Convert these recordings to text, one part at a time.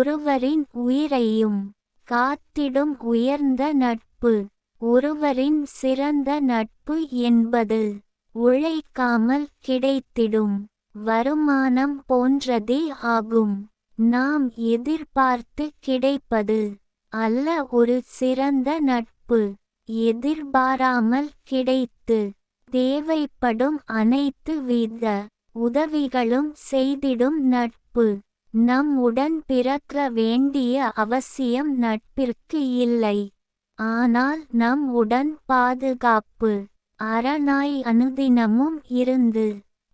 ஒருவரின் உயிரையும் காத்திடும் உயர்ந்த நட்பு ஒருவரின் சிறந்த நட்பு என்பது உழைக்காமல் கிடைத்திடும் வருமானம் போன்றதே ஆகும். நாம் எதிர்பார்த்து கிடைப்பது அல்ல ஒரு சிறந்த நட்பு எதிர்பாராமல் கிடைத்து தேவைப்படும் அனைத்து வித உதவிகளும் செய்திடும் நட்பு. நம் உடன் பிறக்க வேண்டிய அவசியம் நட்பிற்கு இல்லை. ஆனால் நம் உடன் பாதுகாப்பு அரணாய் அனுதினமும் இருந்து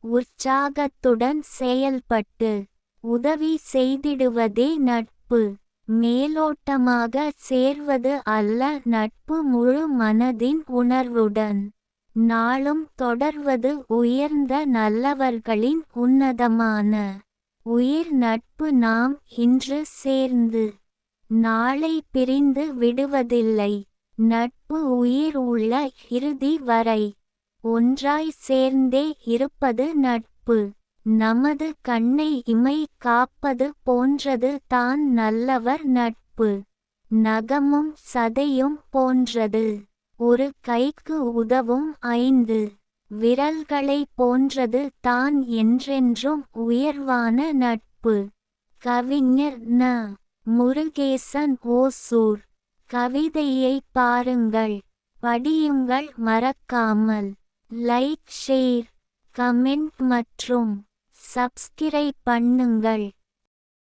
உற்சாகத்துடன் செயல்பட்டு உதவி செய்திடுவதே நட்பு. மேலோட்டமாக சேர்வது அல்ல நட்பு முழு மனதின் உணர்வுடன். நாளும் தொடர்வது உயர்ந்த நல்லவர்களின் உன்னதமான உயிர் நட்பு நாம் இன்று சேர்ந்து நாளை பிரிந்து விடுவதில்லை. நட்பு உயிர் உள்ள இறுதி வரை ஒன்றாய் சேர்ந்தே இருப்பது நட்பு. நமது கண்ணை இமை காப்பது போன்றது தான் நல்லவர் நட்பு. நகமும் சதையும் போன்றது. ஒரு கைக்கு உதவும் ஐந்து. விரல்களை போன்றது தான் என்றென்றும் உயர்வான நட்பு. கவிஞர் ந. முருகேசன் ஓசூர். கவிதையை பாருங்கள். படியுங்கள் மறக்காமல். லைக் ஷேர் கமெண்ட் மற்றும் சப்ஸ்கிரைப் பண்ணுங்கள்.